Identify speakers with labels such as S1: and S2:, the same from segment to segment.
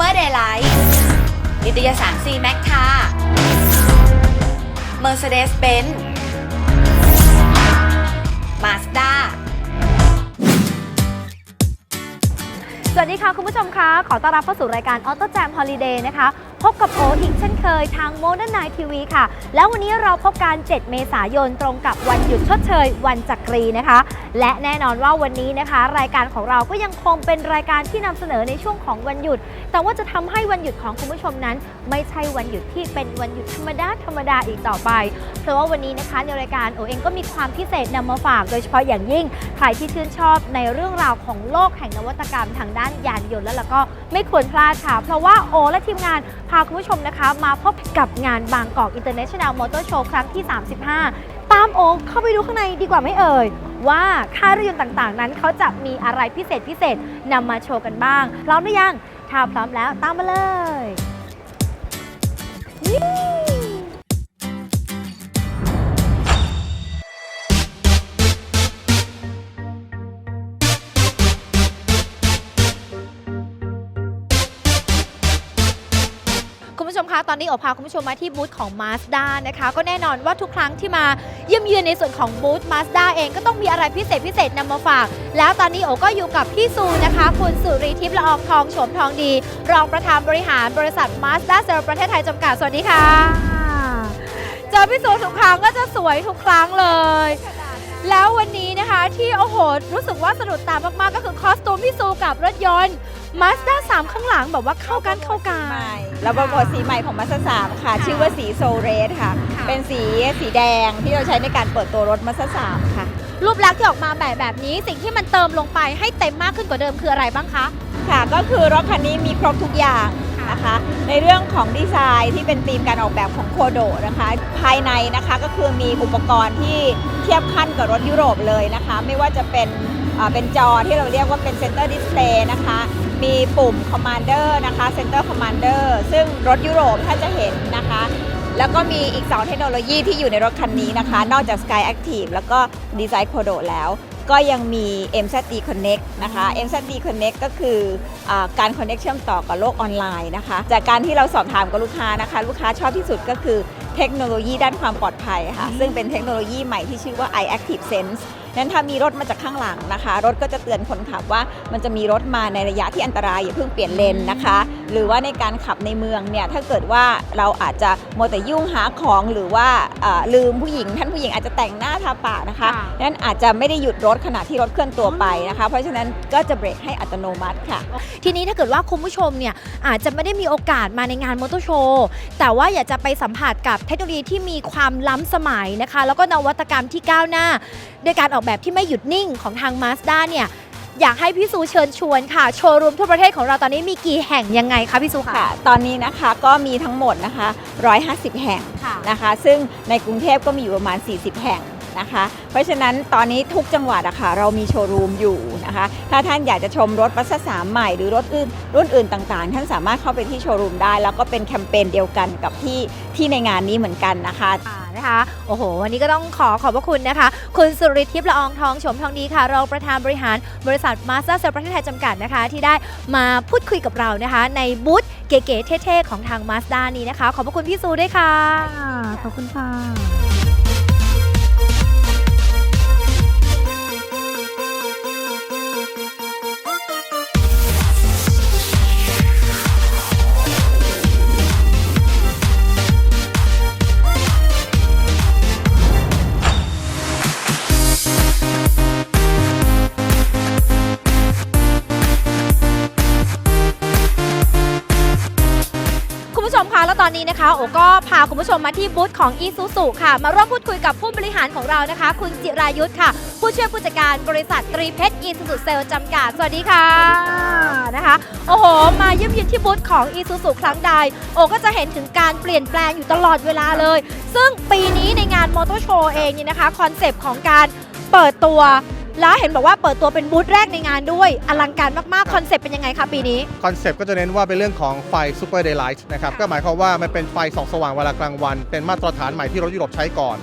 S1: ใหม่ Super Daylight นิตยสาร C-Max ค่ะ Mercedes-Benz Mazda
S2: สวัสดีค่ะ คุณผู้ชมคะ ขอต้อนรับเข้าสู่รายการ Auto Jam Holiday นะคะ พบกับโออีกเช่นเคยทาง Modern Night TV ค่ะ แล้ววันนี้เราพบกัน 7 เมษายนตรงกับวันหยุดชดเชย วันจักรีนะคะ และแน่นอนว่าวันนี้นะคะ รายการของเราก็ยังคงเป็นรายการที่นำเสนอในช่วงของวันหยุด แต่ว่าจะทำให้วันหยุดของคุณผู้ชมนั้น ไม่ใช่วันหยุดที่เป็นวันหยุดธรรมดาธรรมดาอีกต่อไป เพราะว่าวันนี้นะคะในรายการโอเองก็มีความพิเศษนำมาฝาก โดยเฉพาะอย่างยิ่งใครที่ชื่นชอบในเรื่องราวของโลกแห่งนวัตกรรมทางด้านยานยนต์แล้วก็ไม่ควรพลาดค่ะ เพราะว่าโอและทีมงานพาคุณผู้ชมนะคะ มาพบกับงานบางกอกอินเตอร์เนชั่นแนลมอเตอร์โชว์ครั้งที่ 35 ตามโอ๊คเข้าไปดูข้างในดีกว่าไม่เอ่ย ว่าค่ายรถยนต์ต่างๆ นั้นเขาจะมีอะไรพิเศษพิเศษนำมาโชว์กันบ้างพร้อมหรือยังถ้าพร้อมแล้วตามมาเลยนี่ ผู้ชมคะตอนนี้โอพาคุณผู้ชมมาที่บูธของ Mazda นะคะ ก็แน่นอนว่าทุกครั้งที่มาเยี่ยมเยือนในส่วนของบูธ Mazda เองก็ต้องมีอะไรพิเศษพิเศษนำมาฝาก แล้วตอนนี้โอก็อยู่กับพี่ซูนะคะ คุณสุริทิพย์ละอองทองโฉมทองดี รองประธานบริหารบริษัท Mazda s e r ประเทศไทยจำกัดสวัสดีค่ะเจอพี่ซูทุกครั้งก็จะสวยทุกครั้งเลย แล้ววันนี้ นะคะ ที่โอ้โหรู้สึกว่าสะดุดตามาก ๆ ก็คือคอสตูมพี่ซูกับรถยนต์ Mazda 3ข้างหลังแบบว่าเข้ากันเข้ากัน
S3: ใหม่แล้วโปรโมทสีใหม่ของมาสสามค่ะ ชื่อว่าสีโซเรสค่ะ
S2: ค่ะ
S3: เป็นสีสีแดงที่เราใช้ในการเปิดตัวรถมาสสามค่ะ
S2: รูปลักษณ์ที่ออกมาแบบแบบนี้สิ่งที่มันเติมลงไปให้เต็มมากขึ้นกว่าเดิมคืออะไรบ้างคะ
S3: ค่ะก็คือรถคันนี้มีครบทุกอย่างนะคะ ในเรื่องของดีไซน์ที่เป็นธีมการออกแบบของโคโดนะคะ ภายในนะคะก็คือมีอุปกรณ์ที่เทียบขั้นกับรถยุโรปเลยนะคะ ไม่ว่าจะเป็นเป็นจอที่เราเรียกว่าเป็น Center Display นะคะ มีปุ่ม Commander นะคะ Center Commander ซึ่งรถยุโรปถ้าจะเห็นนะคะ แล้วก็มีอีก 2 เทคโนโลยีที่อยู่ในรถคันนี้นะคะ นอกจาก Sky Active แล้วก็ Design Kodo แล้ว ก็ยังมี MZD Connect นะคะ MZD Connect ก็คืออาการ connect เชื่อมต่อกับโลกออนไลน์นะคะ จากการที่เราสอบถามกับลูกค้านะคะ ลูกค้าชอบที่สุดก็คือเทคโนโลยีด้านความปลอดภัยค่ะ ซึ่งเป็นเทคโนโลยีใหม่ที่ชื่อว่า iActive Sense นั้นถ้ามีรถมาจากข้างหลังนะคะ รถก็จะเตือนคนขับว่ามันจะมีรถมาในระยะที่อันตรายอย่าเพิ่งเปลี่ยนเลนนะคะ หรือว่าในการขับในเมืองเนี่ยถ้าเกิดว่าเราอาจจะมัวแต่ยุ่งหาของหรือว่าเอ่อลืมผู้หญิง ท่านผู้หญิงอาจจะแต่งหน้าทาปากนะคะ
S2: ค่ะ
S3: นั้นอาจจะไม่ได้หยุดรถขณะที่รถเคลื่อนตัวไปนะคะ เพราะฉะนั้นก็จะเบรกให้อัตโนมัติค่ะ
S2: ทีนี้ถ้าเกิดว่าคุณผู้ชมเนี่ยอาจจะไม่ได้มีโอกาสมาในงานมอเตอร์โชว์แต่ว่าอยากจะไปสัมผัสกับเทคโนโลยีที่มีความล้ำสมัยนะคะ แล้วก็นวัตกรรมที่ก้าวหน้าโดยการออกแบบที่ไม่หยุดนิ่งของทาง Mazda เนี่ย อยากให้พี่ซูเชิญชวนค่ะ โชว์รูมทั่วประเทศของเราตอนนี้มีกี่แห่งยังไงคะพี่ซูคะ
S3: ค่ะ ตอนนี้นะคะก็มีทั้งหมดนะคะ 150 แห่ง
S2: ค่ะ
S3: นะคะ ซึ่งในกรุงเทพก็มีอยู่ประมาณ 40 แห่ง นะคะ เพราะฉะนั้นตอนนี้ทุกจังหวัดอะค่ะเรามีโชว์รูมอยู่นะคะ ถ้าท่านอยากจะชมรถบัสสามใหม่หรือรถอื่นรุ่นอื่นต่างๆ ท่านสามารถเข้าไปที่โชว์รูมได้ แล้วก็เป็นแคมเปญเดียวกันกับที่ที่ในงานนี้เหมือนกันนะคะ
S2: ค่ะนะคะโอ้โห วันนี้ก็ต้องขอขอบพระคุณนะคะ คุณสุริทิพย์ละอองทองโฉมทองดีค่ะ รองประธานบริหารบริษัทมาสเตอร์เซลประเทศไทยจำกัดนะคะ ที่ได้มาพูดคุยกับเรานะคะ ในบูธเก๋ๆเท่ๆ ของทางมาสด้านี้นะคะ ขอบพระคุณพี่ซูด้วยค่ะ ขอบคุณค่ะ อนนี้นะคะ โอก็พาคุณผู้ชมมาที่บูธของ e s u s u ค่ะ มาร่วมพูดคุยกับผู้บริหารของเรานะคะ คุณจิรายุทธ์ค่ะ ผู้ช่วยผู้จัดการบริษัทตรีเพชร e s u s u เซลจำกัด สวัสดีค่ะนะคะ โอ้โห มาเยี่ยมเยียนที่บูธของ e s u s u ครั้งใด โอก็จะเห็นถึงการเปลี่ยนแปลงอยู่ตลอดเวลาเลย ซึ่งปีนี้ในงานมอเตอร์โชว์เองนี่นะคะคอนเซปต์ของการเปิดตัว แล้วเห็นบอกว่าเปิดตัวเป็นบูธแรกในงานด้วย อลังการมากๆ คอนเซปต์เป็นยังไงคะปีนี้
S4: คอนเซปต์ก็จะเน้นว่าเป็นเรื่องของไฟ Super Daylight นะครับ ก็หมายความว่ามันเป็นไฟส่องสว่างเวลากลางวัน เป็นมาตรฐานใหม่ที่รถยุโรปใช้ก่อน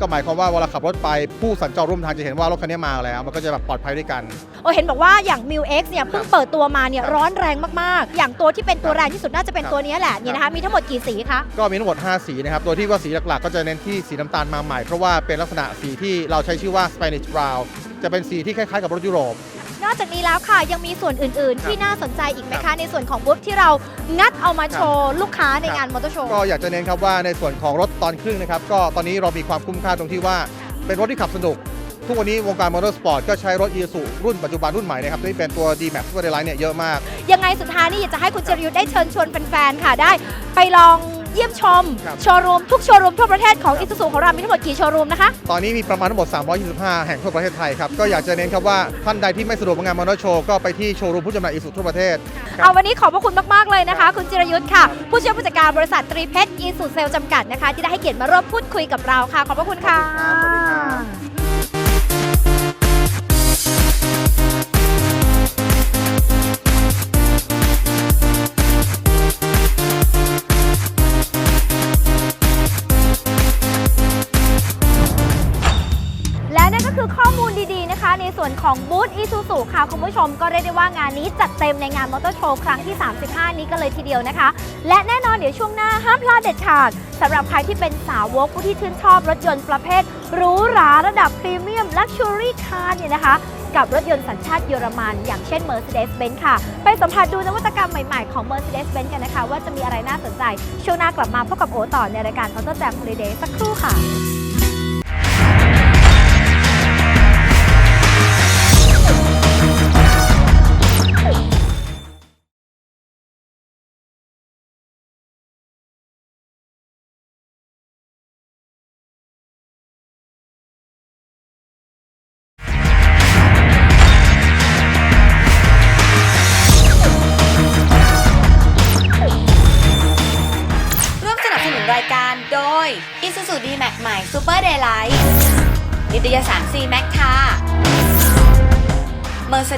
S4: ก็หมายความว่าเวลาขับรถไปผู้สัญจรร่วมทางจะเห็นว่ารถคันนี้มาแล้ว มันก็จะแบบปลอดภัยด้วยกัน
S2: โอเห็นบอกว่าอย่าง m ิ X เนี่ยเพิ่งเปิดตัวมาเนี่ยร้อนแรงมากๆ อย่างตัวที่เป็นตัวแรงที่สุดน่าจะเป็นตัวนี้แหละเนี่ยนะคะมีทั้งหมดกี่สีคะ
S4: ก็มีทั้งหมด 5 สีนะครับ ตัวที่ว่าสีหลักๆ ก็จะเน้นที่สีน้ำตาลมาใหม่ เพราะว่าเป็นลักษณะสีที่เราใช้ชื่อว่า Spanish Brown จะเป็นสีที่คล้ายๆกับรถยุโรป
S2: นอกจากนี้แล้วค่ะยังมีส่วนอื่นๆ ที่น่าสนใจอีกไหมคะ ในส่วนของบูธที่เรางัดเอามาโชว์ลูกค้าในงานมอเตอร์โชว์
S4: ก็อยากจะเน้นครับว่าในส่วนของรถตอนครึ่งนะครับ ก็ตอนนี้เรามีความคุ้มค่าตรงที่ว่าเป็นรถที่ขับสนุก ทุกวันนี้วงการมอเตอร์สปอร์ตก็ใช้รถ i s u รุ่นปัจจุบันรุ่นใหม่นะครับที่เป็นตัว D-Max Super Daylight เนี่ยเยอะมาก
S2: ยังไงสุดท้ายนี่อยากจะให้คุณจริยุทธ์ได้เชิญชวนแฟนๆค่ะได้ ไปลอง เยี่ยมชม
S4: ครับ
S2: โชว์รูมทุกโชว์รูมทั่วประเทศของอิ u ซูของเรา มีทั้งหมดกี่โชว์รูมนะคะ
S4: ตอนนี้มีประมาณทั้งหมด 325 แห่งทั่วประเทศไทยครับ ก็อยากจะเน้นครับว่าท่านใดที่ไม่สะดวกมางานมอเตอร์โชว์ก็ไปที่โชว์รูมผู้จำหน่ายอิสุทั่วประเทศครับ
S2: เอาวันนี้ขอบพระคุณมาก ๆ เลยนะคะ คุณจิรยุทธ์ค่ะ ผู้ช่วยผู้จัดการบริษัทตรีเพชรอีสุเซลจำกัดนะคะ ที่ได้ให้เกียรติมาร่วมพูดคุยกับเราค่ะ ขอบพระคุณค่ะ
S4: ขอบคุณครับสวัสดี
S2: วนของบูธอีซูซูค่ะคุณผู้ชมก็เรียกได้ว่างานนี้จัดเต็มในงานมอเตอร์โชว์ครั้งที่ 35 นี้กันเลยทีเดียวนะคะ และแน่นอนเดี๋ยวช่วงหน้าห้ามพลาดเด็ดขาดสำหรับใครที่เป็นสาวกผู้ที่ชื่นชอบรถยนต์ประเภทหรูหราระดับพรีเมียมลักชัวรี่คาร์เนี่ยนะคะกับรถยนต์สัญชาติเยอรมัน อย่างเช่น Mercedes-Benz ค่ะ ไปสัมผัสดูนวัตกรรมใหม่ๆ ของ Mercedes-Benz กันนะคะ ว่าจะมีอะไรน่าสนใจ ช่วงหน้ากลับมาพบกับโอต่อในรายการ Auto Jam Holiday สักครู่ค่ะ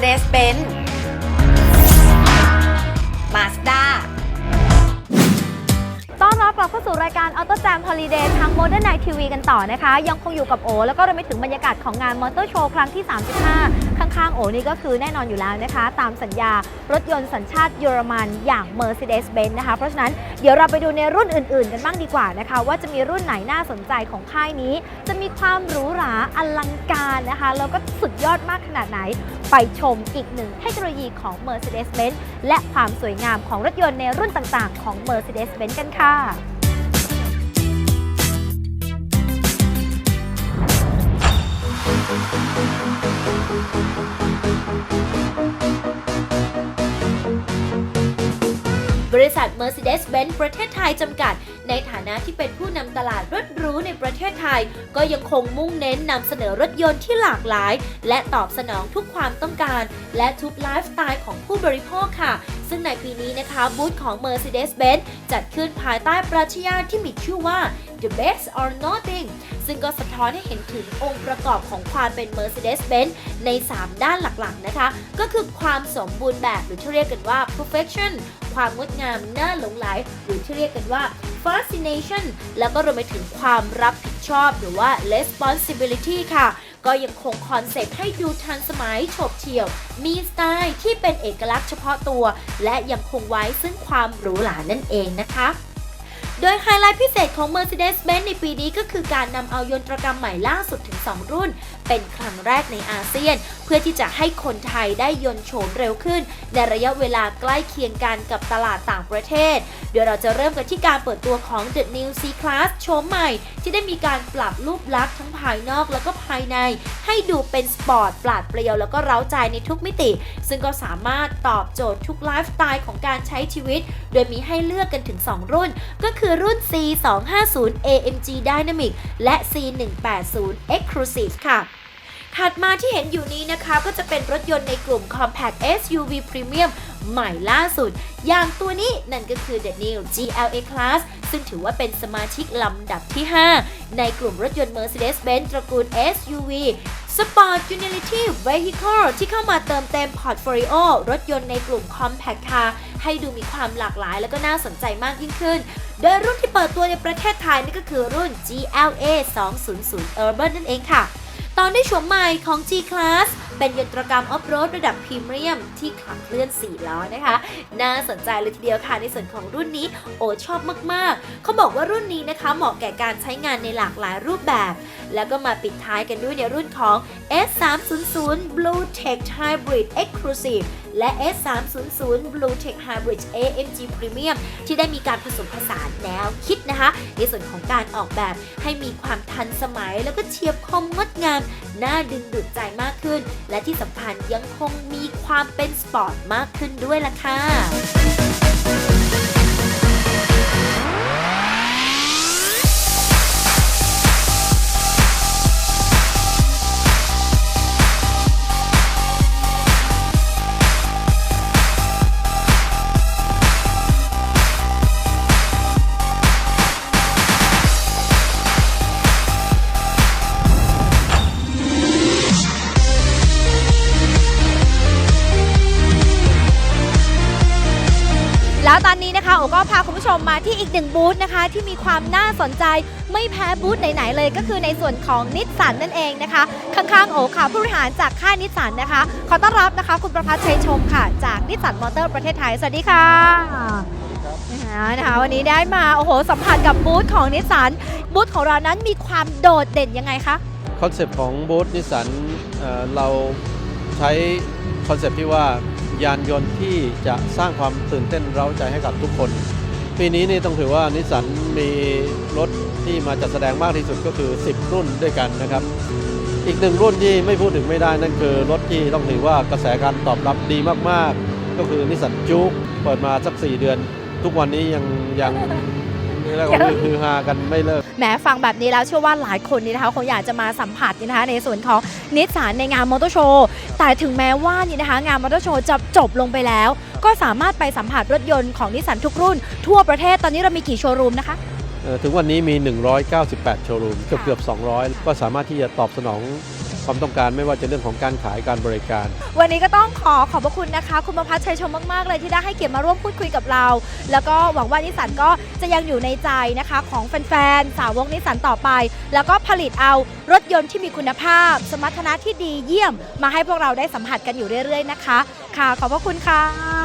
S1: Mercedes-Benz
S2: Holiday ทาง Modern Night TV กันต่อนะคะ ยังคงอยู่กับโอ แล้วก็เรวมไปถึงบรรยากาศของงานมอเตอร์โชว์ครั้งที่ 35 ข้างๆ โอนี่ก็คือแน่นอนอยู่แล้วนะคะ ตามสัญญารถยนต์สัญชาติเยอรมันอย่าง Mercedes-Benz นะคะ เพราะฉะนั้นเดี๋ยวเราไปดูในรุ่นอื่นๆ กันบ้างดีกว่านะคะ ว่าจะมีรุ่นไหนน่าสนใจของค่ายนี้ จะมีความหรูหราอลังการนะคะแล้วก็สุดยอดมากขนาดไหน ไปชมอีกหนึ่งเทคโนโลยีของ Mercedes-Benz และความสวยงามของรถยนต์ในรุ่นต่างๆ ของ Mercedes-Benz กันค่ะ
S5: บริษัท Mercedes-Benz ประเทศไทยจำกัด ในฐานะที่เป็นผู้นำตลาดรถหรูในประเทศไทย ก็ยังคงมุ่งเน้นนำเสนอรถยนต์ที่หลากหลาย และตอบสนองทุกความต้องการ และทุกไลฟ์สไตล์ของผู้บริโภคค่ะ ซึ่งในปีนี้นะคะบูธของ Mercedes-Benz จัดขึ้นภายใต้ปรัชญาที่มีชื่อว่า The Best or Nothing ซึ่งก็สะท้อนให้เห็นถึงองค์ประกอบของความเป็น Mercedes-Benz ใน 3 ด้านหลักๆนะคะ ก็คือความสมบูรณ์แบบหรือที่เรียกกันว่า perfection ความงดงามน่าหลงไหล หรือที่เรียกกันว่า fascination แล้วก็รวมไปถึงความรับผิดชอบหรือว่า responsibility ค่ะ ก็ยังคงคอนเซ็ปต์ให้ดูทันสมัยโฉบเฉี่ยว มีสไตล์ที่เป็นเอกลักษณ์เฉพาะตัว และยังคงไว้ซึ่งความหรูหรานั่นเองนะคะ โดยไฮไลท์พิเศษของ Mercedes-Benz ในปีนี้ก็คือการนำเอายนตรกรรมใหม่ล่าสุดถึง 2 รุ่น เป็นครั้งแรกในอาเซียน เพื่อที่จะให้คนไทยได้ยนโฉมเร็วขึ้น ในระยะเวลาใกล้เคียงกันกับตลาดต่างประเทศ เดี๋ยวเราจะเริ่มกันที่การเปิดตัวของ The New C-Class โฉมใหม่ ที่ได้มีการปรับรูปลักษณ์ทั้งภายนอกแล้วก็ภายใน ให้ดูเป็นสปอร์ตปราดเปรียวแล้วก็เร้าใจในทุกมิติ ซึ่งก็สามารถตอบโจทย์ทุกไลฟ์สไตล์ของการใช้ชีวิต โดยมีให้เลือกกันถึง 2 รุ่น ก็คือรุ่น C250 AMG Dynamic และ C180 Exclusive ค่ะถัดมาที่เห็นอยู่นี้นะคะก็จะเป็นรถยนต์ในกลุ่ม Compact SUV Premium ใหม่ล่าสุด อย่างตัวนี้นั่นก็คือ The New GLA Class ซึ่งถือว่าเป็นสมาชิกลำดับที่ 5 ในกลุ่มรถยนต์ Mercedes-Benz ตระกูล SUV Sport Utility Vehicle ที่เข้ามาเติมเต็มพอร์ตโฟลิโอรถยนต์ในกลุ่ม Compact Car ให้ดูมีความหลากหลายและก็น่าสนใจมากยิ่งขึ้น โดยรุ่นที่เปิดตัวในประเทศไทยนั่ก็คือรุ่น GLA 200 Urban นั่นเองค่ะ ตอนได้ชมใหม่ของ G-Class เป็นยนตรกรรมออฟโรดระดับพรีเมียมที่ขับเคลื่อน 4 ล้อนะคะ น่าสนใจเลยทีเดียวค่ะในส่วนของรุ่นนี้โอชอบมากๆ เขาบอกว่ารุ่นนี้นะคะเหมาะแก่การใช้งานในหลากหลายรูปแบบ แล้วก็มาปิดท้ายกันด้วยในรุ่นของ S300 Blue Tech Hybrid Exclusive และ S300 Blue Tech Hybrid AMG Premium ที่ได้มีการผสมผสานแนวคิดนะคะ ในส่วนของการออกแบบให้มีความทันสมัยแล้วก็เฉียบคมงดงาม น่าดึงดูดใจมากขึ้น และที่สำคัญยังคงมีความเป็นสปอร์ตมากขึ้นด้วยล่ะค่ะ
S2: มาที่อีกหนึ่งบูธนะคะ ที่มีความน่าสนใจไม่แพ้บูธไหนๆเลย ก็คือในส่วนของนิสสันนั่นเองนะคะ ข้างๆโอค่ะผู้บริหารจากค่ายนิสสันนะคะ ขอต้อนรับนะคะ คุณประพัฒน์ชัยชมค่ะ จากนิสสันมอเตอร์ประเทศไทย สวัสดีค่ะนะคะนะคะวันนี้ได้มาโอ้โหสัมผัสกับบูธของนิสสันบูธของเรานั้นมีความโดดเด่นยังไงคะ
S6: คอนเซปต์ของบูธนิสสันเราใช้คอนเซปต์ที่ว่ายานยนต์ที่จะสร้างความตื่นเต้นเร้าใจให้กับทุกคน ปีนี้นี่ต้องถือว่านิสสันมีรถที่มาจัดแสดงมากที่สุดก็คือ 10 รุ่นด้วยกันนะครับ อีกหนึ่งรุ่นที่ไม่พูดถึงไม่ได้นั่นคือรถที่ต้องถือว่ากระแสการตอบรับดีมากๆ ก็คือนิสสันจู๊กเปิดมาสัก 4 เดือน ทุกวันนี้ยังยังเรียกว่าคือฮากันไม่เลิก
S2: แหมฟังแบบนี้แล้วเชื่อว่าหลายคนนี่นะคะคงอยากจะมาสัมผัสนี่นะคะในส่วนของนิสสันในงานมอเตอร์โชว์แต่ถึงแม้ว่านี่นะคะงานมอเตอร์โชว์จะจบลงไปแล้ว ก็สามารถไปสัมผัสรถยนต์ของนิสสันทุกรุ่น ทั่วประเทศตอนนี้เรามีกี่โชว์รูมนะคะ
S6: เอ่อถึงวันนี้มี 198 โชว์รูม เกือบเกือบ 200 ก็สามารถที่จะตอบสนองความต้องการไม่ว่าจะเรื่องของการขายการบริการ
S2: วันนี้ก็ต้องขอขอบพระคุณนะคะ คุณประพัฒน์ชัยชมมาก ๆ เลยที่ได้ให้เกียรติมาร่วมพูดคุยกับเรา แล้วก็หวังว่านิสสันก็จะยังอยู่ในใจนะคะ ของแฟน ๆ สาวกนิสสันต่อไป แล้วก็ผลิตเอารถยนต์ที่มีคุณภาพ สมรรถนะที่ดีเยี่ยม มาให้พวกเราได้สัมผัสกันอยู่เรื่อย ๆ นะคะ ค่ะขอบพระคุณค่ะ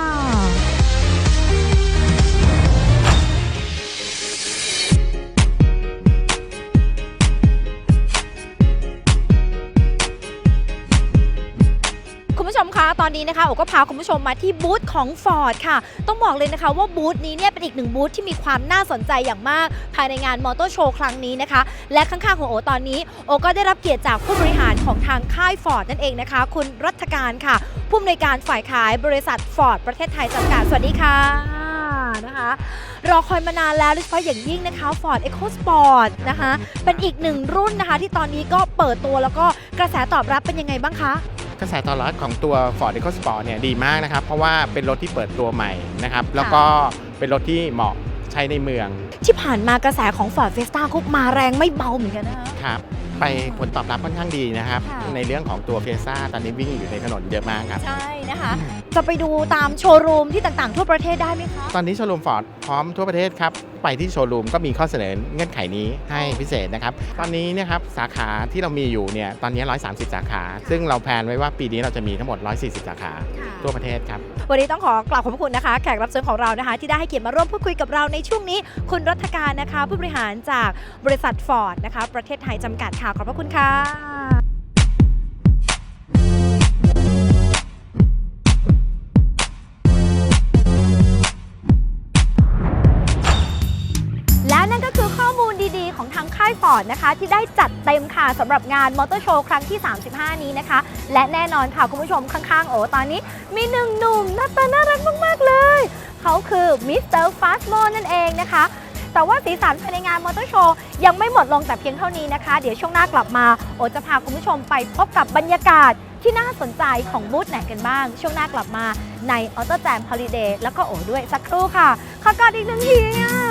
S2: ตอนนี้นะคะโอก็พาคุณผู้ชมมาที่บูธของ Ford ค่ะ ต้องบอกเลยนะคะว่าบูธนี้เนี่ยเป็นอีกหนึ่งบูธที่มีความน่าสนใจอย่างมาก ภายในงานมอเตอร์โชว์ครั้งนี้นะคะ และข้างๆของโอตอนนี้โอก็ได้รับเกียรติจากผู้บริหารของทางค่าย Ford นั่นเองนะคะ คุณรัฐการค่ะ ผู้อำนวยการฝ่ายขายบริษัท Ford ประเทศไทยจำกัด สวัสดีค่ะนะคะรอคอยมานานแล้วโดยเฉพาะอย่างยิ่งนะคะ Ford EcoSport นะคะ เป็นอีกหนึ่งรุ่นนะคะ ที่ตอนนี้ก็เปิดตัวแล้วก็กระแสตอบรับเป็นยังไงบ้างคะ
S7: กระแสตอบรับของตัว Ford EcoSport เนี่ยดีมากนะครับ เพราะว่าเป็นรถที่เปิดตัวใหม่นะครับ แล้วก็เป็นรถที่เหมาะใช้ในเมือง
S2: ที่ผ่านมากระแสของ Ford Fiesta ก็มาแรงไม่เบาเหมือนกันนะคะ
S7: ครับ ไปผลตอบรับค่อนข้างดีนะครับ
S2: ค่ะ
S7: ในเรื่องของตัวเฟซ่าตอนนี้วิ่งอยู่ในถนนเยอะมากครับ
S2: ใช่นะคะ จะไปดูตามโชว์รูมที่ต่างๆ ทั่วประเทศได้ไหมคะ
S7: ตอนนี้โชว์รูมฟอร์ดพร้อมทั่วประเทศครับ ไปที่โชว์รูมก็มีข้อเสนอเงื่อนไขนี้ให้พิเศษนะครับ ตอนนี้เนะครับสาขาที่เรามีอยู่เนี่ยตอนนี้ 130 สาขา ซึ่งเราแพลนไว้ว่าปีนี้เราจะมีทั้งหมด 140 สาขา ทั่วประเทศครับ
S2: วันนี้ต้องขอกล่าวขอบพระคุณนะคะ แขกรับเชิญของเรานะคะ ที่ได้ให้เกียรติมาร่วมพูดคุยกับเราในช่วงนี้ คุณรัฐการนะคะ ผู้บริหารจากบริษัทฟอร์ดนะคะ ประเทศไทยจำกัดค่ะขอบพระคุณค่ะ องทางค่ายฟอร์ดนะคะ ที่ได้จัดเต็มค่ะสำหรับงานมอเตอร์โชว์ครั้งที่ 35 นี้นะคะ และแน่นอนค่ะ คุณผู้ชมข้างๆ โอ้ตอนนี้มีหนึ่งหนุ่มหน้าตาน่ารักมากๆเลยเขเขาคือมิสเตอร์ฟาสโมนั่นเองนะคะ แต่ว่าสีสันภายในงานมอเตอร์โชว์ยังไม่หมดลงแต่เพียงเท่านี้นะคะ เดี๋ยวช่วงหน้ากลับมา โอจะพาคุณผู้ชมไปพบกับบรรยากาศที่น่าสนใจของบูธไหนกันบ้าง ช่วงหน้ากลับมาในออโต้แจมฮอลิเดย์แล้วก็โอด้วยสักครู่ค่ะขอกอดอีกหนึ่งทีอะ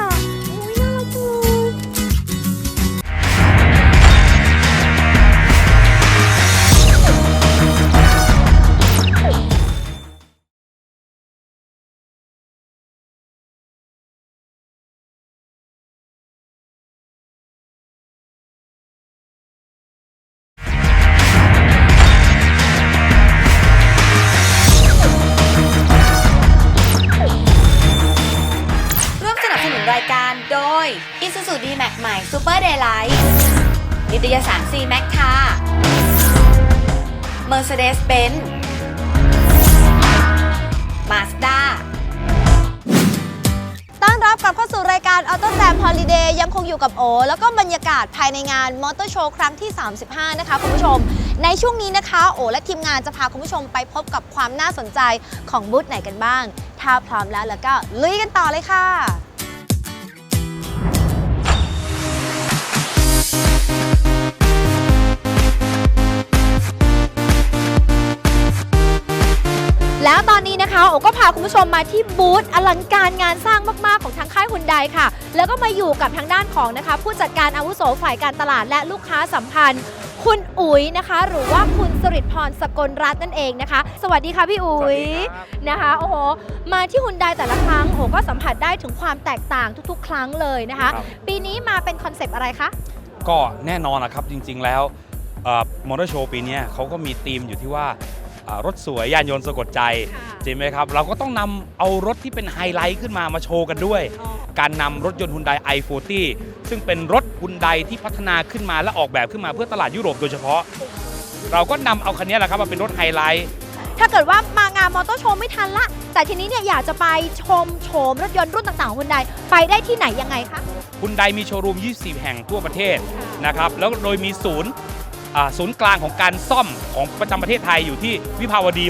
S1: Mercedes-Benz Mazda
S2: ต้อนรับกลับเข้าสู่รายการ Auto Jam Holiday ยังคงอยู่กับโอ แล้วก็บรรยากาศภายในงานมอเตอร์โชว์ครั้งที่ 35 นะคะคุณผู้ชม ในช่วงนี้นะคะ โอ และทีมงานจะพาคุณผู้ชมไปพบกับความน่าสนใจของบูธไหนกันบ้าง ถ้าพร้อมแล้วแล้วก็ลุยกันต่อเลยค่ะ นนี้นะคะโอก็พาคุณผู้ชมมาที่บูธอลังการงานสร้างมากๆของทางค่ายฮุนไดค่ะ แล้วก็มาอยู่กับทางด้านของนะคะ ผู้จัดการอาวุโสฝ่ายการตลาดและลูกค้าสัมพันธ์ คุณอุ๋ยนะคะ หรือว่าคุณสริตพรสกลรัตน์นั่นเองนะคะ สวัสดีค่ะพี่อุ๋ยนะคะโอ้โหมาที่ฮุนไดแต่ละครั้งโอ้ก็สัมผัสได้ถึงความแตกต่างทุก ๆ ครั้งเลยนะคะ
S8: ครับ
S2: ปีนี้มาเป็นคอนเซปต์อะไรคะ
S8: ก็แน่นอนนะครับจริง ๆ แล้วมอเตอร์โชว์ปีเนี้ยเขาก็มีธีมอยู่ที่ว่าเอ่อรถสวยยานยนต์สะกดใจจริงไหมครับ เราก็ต้องนำเอารถที่เป็นไฮไลท์ขึ้นมามาโชว์กันด้วยการนำรถยนต์ฮุนได i40 ซึ่งเป็นรถฮุนไดที่พัฒนาขึ้นมาและออกแบบขึ้นมาเพื่อตลาดยุโรปโดยเฉพาะ เราก็นำเอาคันนี้แหละครับมาเป็นรถไฮไลท์
S2: ถ้าเกิดว่ามางานมอเตอร์โชว์ไม่ทันละ แต่ทีนี้เนี่ยอยากจะไปชมโฉมรถยนต์รุ่นต่างๆของฮุนไดไปได้ที่ไหนยังไงคะ
S8: ฮุนไดมีโชว์รูม 24 แห่งทั่วประเทศนะครับ แล้วโดยมีศูนย์อ่า ศูนย์กลางของการซ่อมของประจำประเทศไทยอยู่ที่วิภาวดี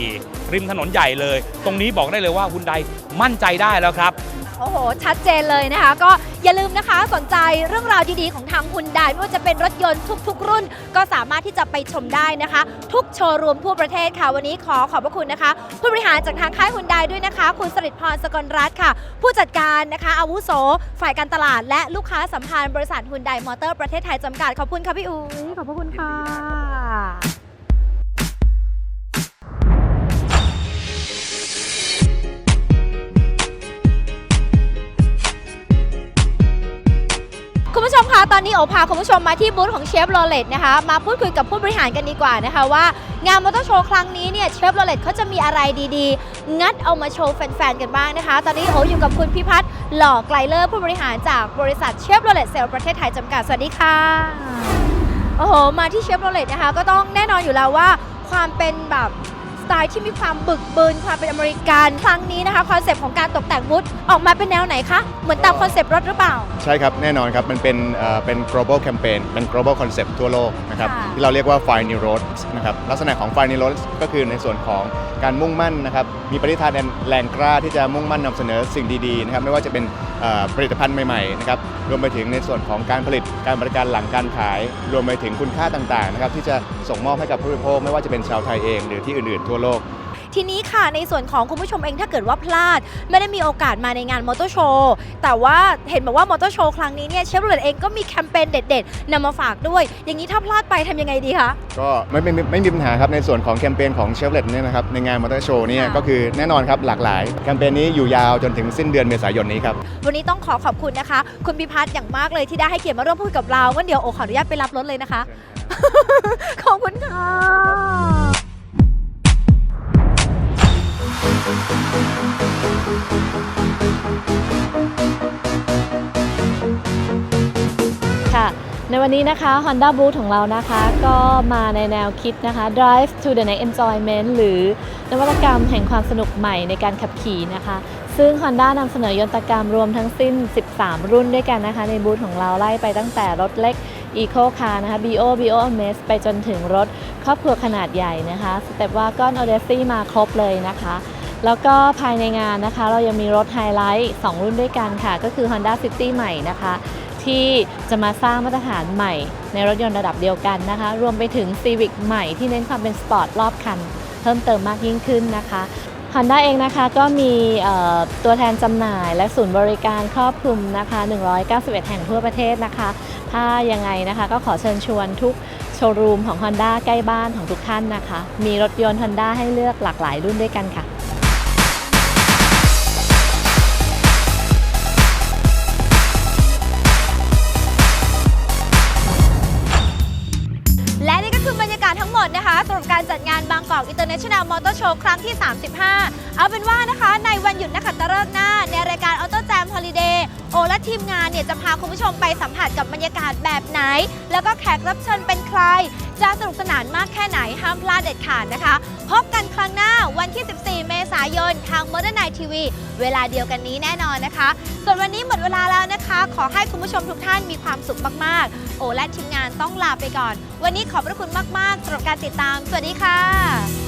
S8: 64 ริมถนนใหญ่เลย ตรงนี้บอกได้เลยว่าฮุนไดมั่นใจได้แล้วครับ
S2: โอ้โห ชัดเจนเลยนะคะ ก็อย่าลืมนะคะสนใจเรื่องราวดีๆ ของทางฮุนไดไม่ว่าจะเป็นรถยนต์ทุก ๆ รุ่น ก็สามารถที่จะไปชมได้นะคะ ทุกโชว์รูมทั่วประเทศค่ะ วันนี้ขอขอบพระคุณนะคะ ผู้บริหารจากทางค่ายฮุนไดด้วยนะคะ คุณสริตพรสกลรัตน์ค่ะ ผู้จัดการนะคะอาวุโส ฝ่ายการตลาด และลูกค้าสัมพันธ์บริษัทฮุนไดมอเตอร์ประเทศไทยจำกัดขอบคุณค่ะพี่อู๋ขอบพระคุณค่ะ ผู้ชมคะตอนนี้โอพาคุณผู้ชมมาที่บูธของเชฟโรเลตนะคะมาพูดคุยกับผู้บริหารกันดีกว่านะคะว่างานมอเตอร์โชว์ครั้งนี้เนี่ยเชฟโรเลตเขาจะมีอะไรดีๆ งัดเอามาโชว์แฟนๆกันบ้างนะคะ ตอนนี้โออยู่กับคุณพิพัฒน์หล่อไกลเลอร์ผู้บริหารจากบริษัทเชฟโรเลตเซลล์ประเทศไทยจำกัดสวัสดีค่ะโอ้โหมาที่เชฟโรเลตนะคะก็ต้องแน่นอนอยู่แล้วว่าความเป็นแบบ ตล์ที่มีความบึกบึนความเป็นอเมริกันครั้งนี้นะคะคอนเซปต์ของการตกแต่งบูธออกมาเป็นแนวไหนคะเหมือนตามคอนเซปต์รถหรือเปล่า
S9: ใช่ครับ แน่นอนครับ มันเป็นเอ่อเป็น global campaign เป็น global concept ทั่วโลกนะครับ
S2: ค่ะ
S9: ที่เราเรียกว่า Fire New Road นะครับลักษณะของ Fire New Road ก็คือในส่วนของการมุ่งมั่นนะครับมีปณิธานแรงกล้าที่จะมุ่งมั่นนำเสนอสิ่งดีๆนะครับไม่ว่าจะเป็นเอ่อ ผลิตภัณฑ์ใหม่ๆนะครับรวมไปถึงในส่วนของการผลิตการบริการหลังการขาย รวมไปถึงคุณค่าต่างๆนะครับที่จะส่งมอบให้กับผู้บริโภคไม่ว่าจะเป็นชาวไทยเอง หรือที่อื่นๆทั่วโลก
S2: ทีนี้ค่ะในส่วนของคุณผู้ชมเองถ้าเกิดว่าพลาด ไม่ได้มีโอกาสมาในงานมอเตอร์โชว์แต่ว่าเห็นบอกว่ามอเตอร์โชว์ครั้งนี้เนี่ยเชฟโรเลตเองก็มีแคมเปญเด็ดๆนำมาฝากด้วย อย่างนี้ถ้าพลาดไปทำยังไงดีคะ
S9: ก็ไม่ไม่ไม่ไม่มีปัญหาครับในส่วนของแคมเปญของเชฟเลตเนี่ยนะครับในงานมอเตอร์โชว์เนี่ย
S2: ค่ะ
S9: ก็คือแน่นอนครับหลากหลายแคมเปญนี้อยู่ยาวจนถึงสิ้นเดือนเมษายนนี้ครับ
S2: วันนี้ต้องขอขอบคุณนะคะ คุณพิพัฒน์อย่างมากเลยที่ได้ให้เกียรติมาร่วมพูดกับเรางั้นเดี๋ยวโอขออนุญาตไปรับรถเลยนะคะ ขอบคุณค่ะ
S10: ค่ะ ในวันนี้นะคะ Honda Booth ของเรานะคะก็มาในแนวคิดนะคะ Drive to the next enjoyment หรือนวัตกรรมแห่งความสนุกใหม่ในการขับขี่นะคะซึ่ง Honda นำเสนอยนตกรรมรวมทั้งสิ้น 13 รุ่นด้วยกันนะคะ ในบูธของเราไล่ไปตั้งแต่รถเล็ก Eco Car นะคะ BO BO Amaze ไปจนถึงรถครอบครัวขนาดใหญ่นะคะ Step Wagon Odyssey มาครบเลยนะคะ แล้วก็ภายในงานนะคะ เรายังมีรถไฮไลท์2 รุ่นด้วยกันค่ะ ก็คือ Honda City ใหม่นะคะ ที่จะมาสร้างมาตรฐานใหม่ ในรถยนต์ระดับเดียวกันนะคะ รวมไปถึง Civic ใหม่ที่เน้นความเป็นสปอร์ตรอบคัน เพิ่มเติมมากยิ่งขึ้นนะคะ Honda เองนะคะก็มีตัวแทนจำหน่ายและศูนย์บริการครอบคลุมนะคะ 191 แห่งทั่วประเทศนะคะ ถ้ายังไงนะคะก็ขอเชิญชวนทุกโชว์รูมของ Honda ใกล้บ้านของทุกท่านนะคะ มีรถยนต์ Honda ให้เลือกหลากหลายรุ่นด้วยกันค่ะ
S2: ดงานบางกอร์เนชั่นแนลมอเตอร์โชว์ครั้งที่ 35 เอาเป็นว่านะคะในวันหยุดนักขัตฤกษ์หน้าในรายการ Auto Jam Holiday โอและทีมงานเนี่ยจะพาคุณผู้ชมไปสัมผัสกับบรรยากาศแบบไหน แล้วก็แขกรับเชิญเป็นใคร จะสนุกสนานมากแค่ไหนห้ามพลาดเด็ดขาดนะคะ พบกันครั้งหน้าวันที่ 14 เมษายน ทาง Modern Night TV เวลาเดียวกันนี้แน่นอนนะคะ ส่วนวันนี้หมดเวลาแล้วนะคะ ขอให้คุณผู้ชมทุกท่านมีความสุขมากๆ โอและทีมงานต้องลาไปก่อน วันนี้ขอบพระคุณมากๆสำหรับการติดตาม สวัสดีค่ะ